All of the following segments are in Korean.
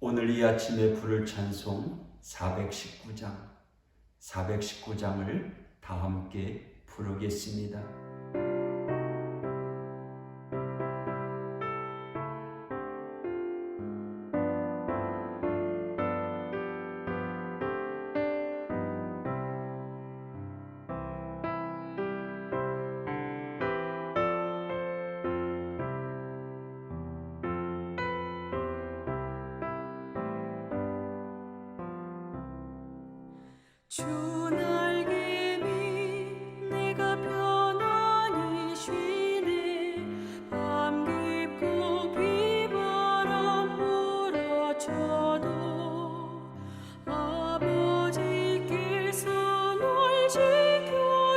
오늘 이 아침에 부를 찬송 419장, 419장을 다 함께 부르겠습니다.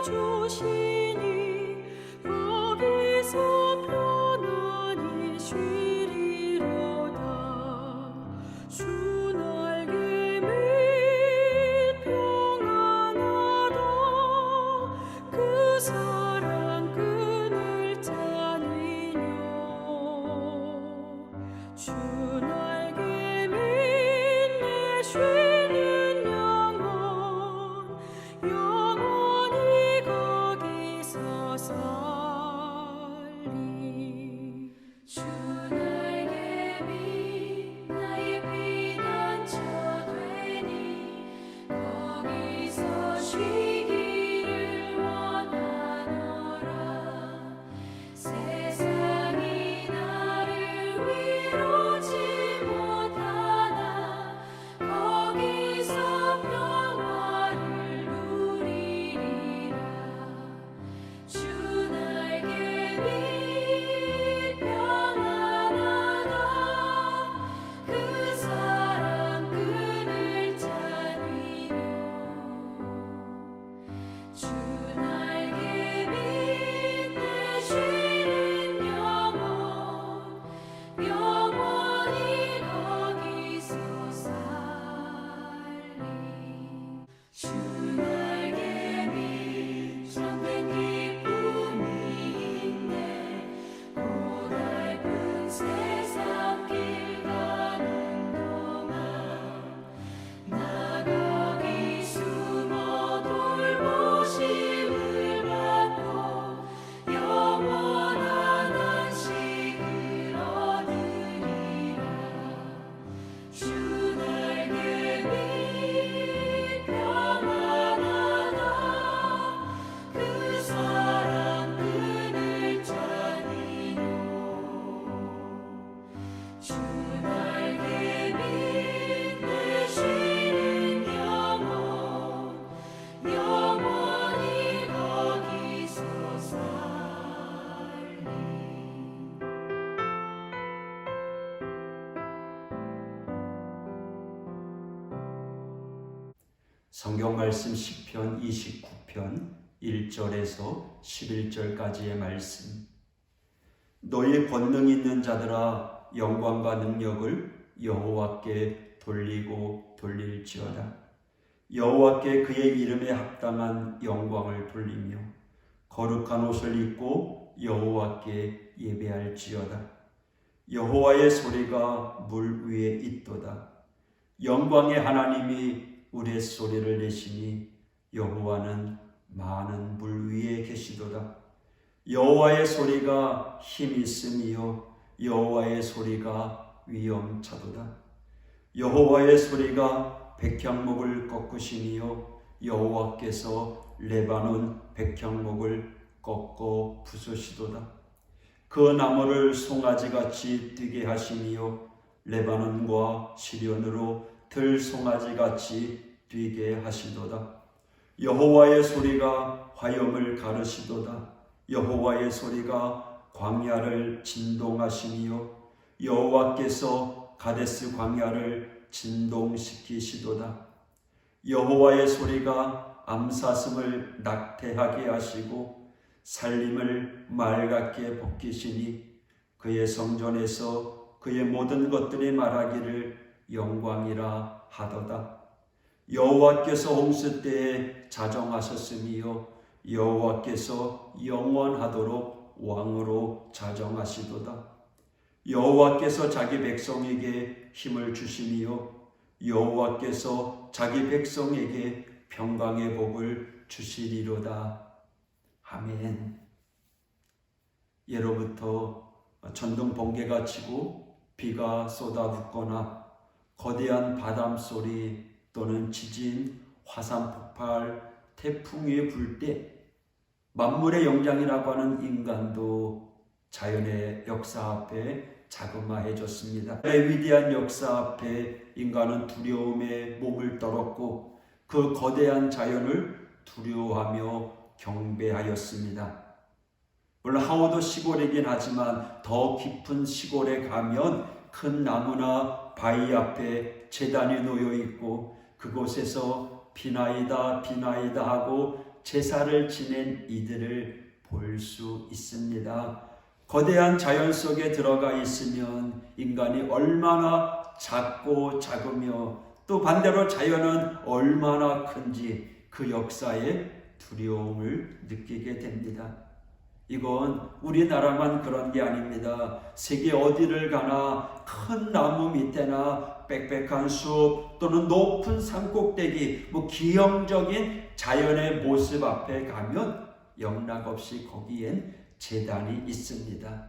지켜주시니 거기서 편안히 쉬 성경 말씀 10편 29편 1절에서 11절까지의 말씀. 너희 권능 있는 자들아 영광과 능력을 여호와께 돌리고 돌릴지어다. 여호와께 그의 이름에 합당한 영광을 돌리며 거룩한 옷을 입고 여호와께 예배할지어다. 여호와의 소리가 물 위에 있도다. 영광의 하나님이 우레소리를 내시니 여호와는 많은 물 위에 계시도다. 여호와의 소리가 힘 있음이요 여호와의 소리가 위엄차도다. 여호와의 소리가 백향목을 꺾으시니요 여호와께서 레바논 백향목을 꺾어 부수시도다. 그 나무를 송아지같이 뛰게 하시니요 레바논과 시련으로 들송아지 같이 뛰게 하시도다. 여호와의 소리가 화염을 가르시도다. 여호와의 소리가 광야를 진동하시니요 여호와께서 가데스 광야를 진동시키시도다. 여호와의 소리가 암사슴을 낙태하게 하시고 살림을 맑게 벗기시니 그의 성전에서 그의 모든 것들이 말하기를 영광이라 하도다. 여호와께서 홍수 때에 자정하셨으며 여호와께서 영원하도록 왕으로 자정하시도다. 여호와께서 자기 백성에게 힘을 주시니요 여호와께서 자기 백성에게 평강의 복을 주시리로다. 아멘. 예로부터 전등 번개가 치고 비가 쏟아붓거나 거대한 바람 소리 또는 지진, 화산 폭발, 태풍이 불 때 만물의 영장이라고 하는 인간도 자연의 역사 앞에 자그마해졌습니다. 위대한 역사 앞에 인간은 두려움에 몸을 떨었고 그 거대한 자연을 두려워하며 경배하였습니다. 물론 하워도 시골이긴 하지만 더 깊은 시골에 가면 큰 나무나 바위 앞에 재단이 놓여 있고 그곳에서 비나이다 비나이다 하고 제사를 지낸 이들을 볼 수 있습니다. 거대한 자연 속에 들어가 있으면 인간이 얼마나 작고 작으며 또 반대로 자연은 얼마나 큰지 그 역사에 두려움을 느끼게 됩니다. 이건 우리나라만 그런 게 아닙니다. 세계 어디를 가나 큰 나무 밑에나 빽빽한 숲 또는 높은 산꼭대기 뭐 기형적인 자연의 모습 앞에 가면 영락없이 거기엔 재단이 있습니다.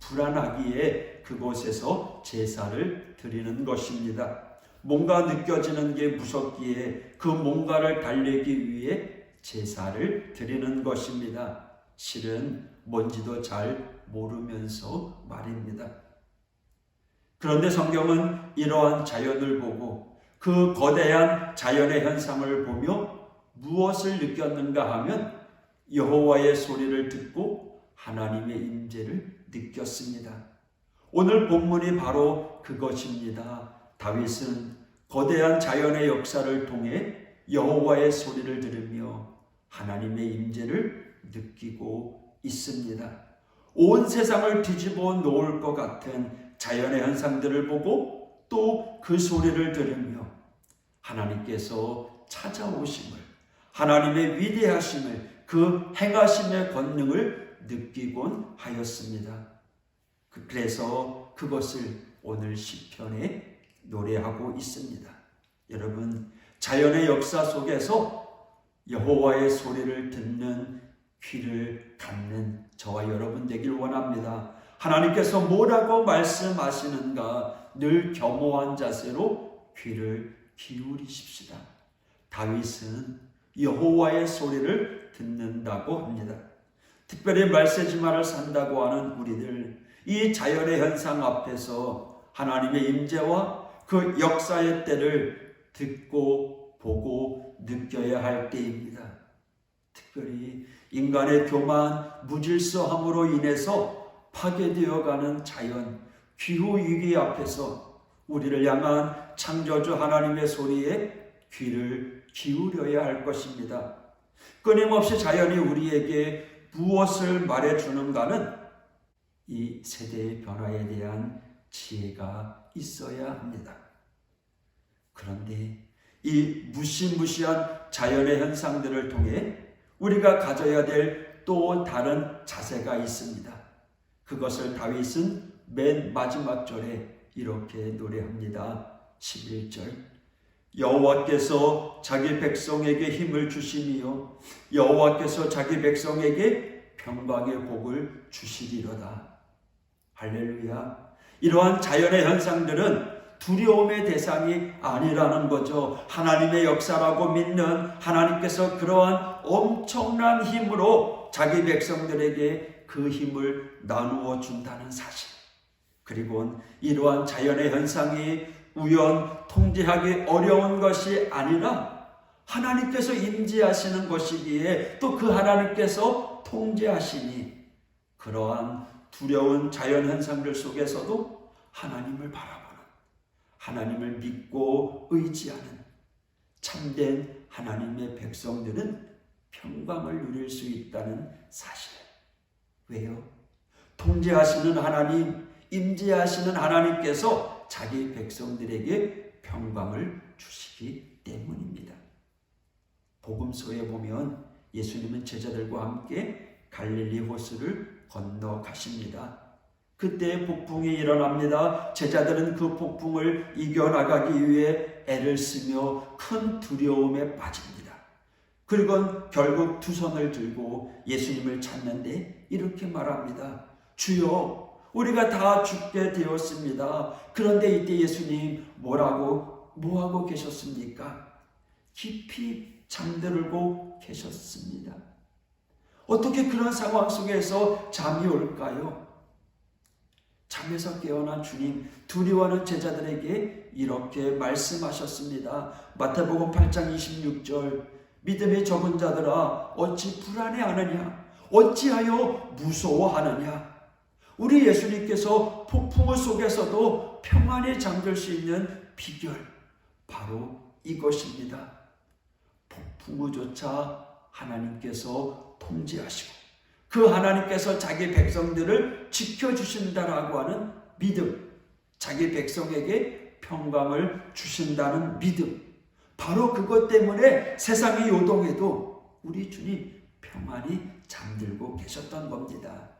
불안하기에 그곳에서 제사를 드리는 것입니다. 뭔가 느껴지는 게 무섭기에 그 뭔가를 달래기 위해 제사를 드리는 것입니다. 실은 뭔지도 잘 모르면서 말입니다. 그런데 성경은 이러한 자연을 보고 그 거대한 자연의 현상을 보며 무엇을 느꼈는가 하면 여호와의 소리를 듣고 하나님의 임재를 느꼈습니다. 오늘 본문이 바로 그것입니다. 다윗은 거대한 자연의 역사를 통해 여호와의 소리를 들으며 하나님의 임재를 느끼고 있습니다. 온 세상을 뒤집어 놓을 것 같은 자연의 현상들을 보고 또 그 소리를 들으며 하나님께서 찾아오심을 하나님의 위대하심을 그 행하심의 권능을 느끼곤 하였습니다. 그- 그래서 그것을 오늘 시편에 노래하고 있습니다. 여러분 자연의 역사 속에서 여호와의 소리를 듣는 귀를 갖는 저와 여러분 되길 원합니다. 하나님께서 뭐라고 말씀하시는가 늘 겸허한 자세로 귀를 기울이십시다. 다윗은 여호와의 소리를 듣는다고 합니다. 특별히 말세지마를 산다고 하는 우리들 이 자연의 현상 앞에서 하나님의 임재와 그 역사의 때를 듣고 보고 느껴야 할 때입니다. 특별히 인간의 교만, 무질서함으로 인해서 파괴되어가는 자연, 기후 위기 앞에서 우리를 향한 창조주 하나님의 소리에 귀를 기울여야 할 것입니다. 끊임없이 자연이 우리에게 무엇을 말해주는가는 이 세대의 변화에 대한 지혜가 있어야 합니다. 그런데 이 무시무시한 자연의 현상들을 통해 우리가 가져야 될 또 다른 자세가 있습니다. 그것을 다윗은 맨 마지막 절에 이렇게 노래합니다. 11절 여호와께서 자기 백성에게 힘을 주시니요 여호와께서 자기 백성에게 평강의 복을 주시리로다. 할렐루야. 이러한 자연의 현상들은 두려움의 대상이 아니라는 거죠. 하나님의 역사라고 믿는 하나님께서 그러한 엄청난 힘으로 자기 백성들에게 그 힘을 나누어 준다는 사실. 그리고 이러한 자연의 현상이 우연 통제하기 어려운 것이 아니라 하나님께서 임재하시는 것이기에 또 그 하나님께서 통제하시니 그러한 두려운 자연 현상들 속에서도 하나님을 바라보는 하나님을 믿고 의지하는 참된 하나님의 백성들은 평강을 누릴 수 있다는 사실. 왜요? 통제하시는 하나님, 임재하시는 하나님께서 자기 백성들에게 평강을 주시기 때문입니다. 복음서에 보면 예수님은 제자들과 함께 갈릴리 호수를 건너 가십니다. 그때 폭풍이 일어납니다. 제자들은 그 폭풍을 이겨나가기 위해 애를 쓰며 큰 두려움에 빠집니다. 그리고 결국 두 손을 들고 예수님을 찾는데 이렇게 말합니다. 주여, 우리가 다 죽게 되었습니다. 그런데 이때 예수님 뭐라고, 뭐하고 계셨습니까? 깊이 잠들고 계셨습니다. 어떻게 그런 상황 속에서 잠이 올까요? 잠에서 깨어난 주님 두려워하는 제자들에게 이렇게 말씀하셨습니다. 마태복음 8장 26절 믿음의 적은 자들아 어찌 불안해하느냐 어찌하여 무서워하느냐 우리 예수님께서 폭풍우 속에서도 평안히 잠들 수 있는 비결 바로 이것입니다. 폭풍우조차 하나님께서 통제하시고 그 하나님께서 자기 백성들을 지켜주신다라고 하는 믿음, 자기 백성에게 평강을 주신다는 믿음, 바로 그것 때문에 세상이 요동해도 우리 주님 평안히 잠들고 계셨던 겁니다.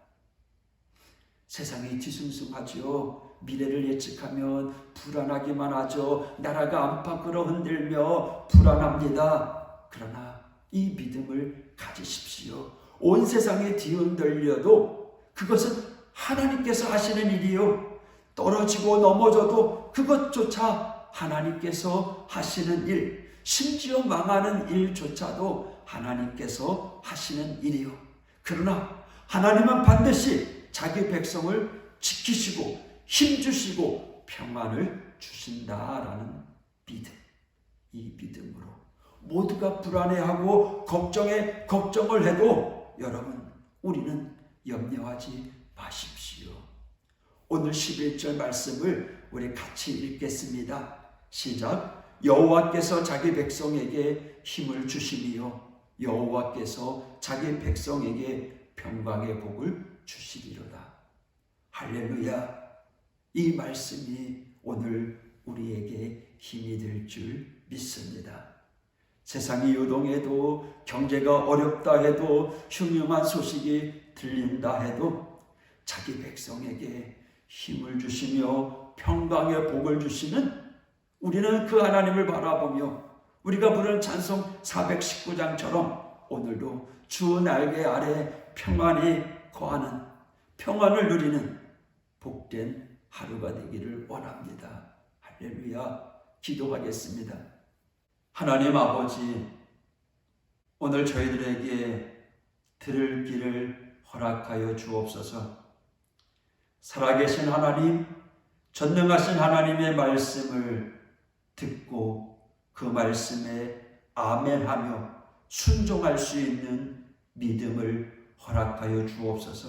세상이 뒤숭숭하지요. 미래를 예측하면 불안하기만 하죠. 나라가 안팎으로 흔들며 불안합니다. 그러나 이 믿음을 가지십시오. 온 세상이 뒤흔들려도 그것은 하나님께서 하시는 일이요. 떨어지고 넘어져도 그것조차 하나님께서 하시는 일, 심지어 망하는 일조차도 하나님께서 하시는 일이요. 그러나 하나님은 반드시 자기 백성을 지키시고 힘주시고 평안을 주신다라는 믿음. 이 믿음으로 모두가 불안해하고 걱정에 걱정을 해도 여러분 우리는 염려하지 마십시오. 오늘 11절 말씀을 우리 같이 읽겠습니다. 시작. 여호와께서 자기 백성에게 힘을 주시리요 여호와께서 자기 백성에게 평강의 복을 주시리로다. 할렐루야. 이 말씀이 오늘 우리에게 힘이 될 줄 믿습니다. 세상이 요동해도 경제가 어렵다 해도 흉흉한 소식이 들린다 해도 자기 백성에게 힘을 주시며 평강의 복을 주시는 우리는 그 하나님을 바라보며 우리가 부르는 찬송 419장처럼 오늘도 주 날개 아래 평안히 거하는 평안을 누리는 복된 하루가 되기를 원합니다. 할렐루야. 기도하겠습니다. 하나님 아버지, 오늘 저희들에게 들을 길을 허락하여 주옵소서. 살아계신 하나님, 전능하신 하나님의 말씀을 듣고 그 말씀에 아멘하며 순종할 수 있는 믿음을 허락하여 주옵소서.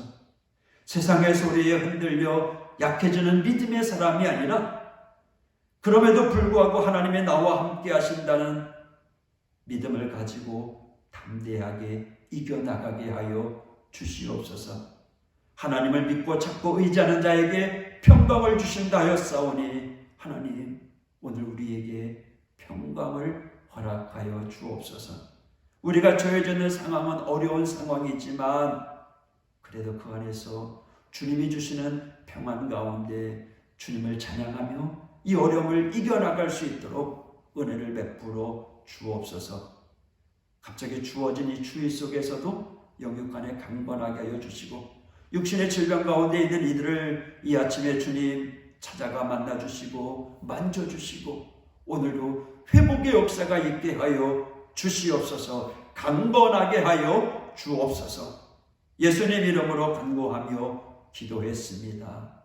세상의 소리에 흔들려 약해지는 믿음의 사람이 아니라 그럼에도 불구하고 하나님의 나와 함께 하신다는 믿음을 가지고 담대하게 이겨나가게 하여 주시옵소서. 하나님을 믿고 찾고 의지하는 자에게 평강을 주신다 하였사오니 하나님 오늘 우리에게 평강을 허락하여 주옵소서. 우리가 처해져 있는 상황은 어려운 상황이지만 그래도 그 안에서 주님이 주시는 평안 가운데 주님을 찬양하며 이 어려움을 이겨나갈 수 있도록 은혜를 베풀어 주옵소서. 갑자기 주어진 이 추위 속에서도 영육간에 강건하게 하여 주시고 육신의 질병 가운데 있는 이들을 이 아침에 주님 찾아가 만나 주시고 만져 주시고 오늘도 회복의 역사가 있게 하여 주시옵소서. 강건하게 하여 주옵소서. 예수님 이름으로 간구하며 기도했습니다.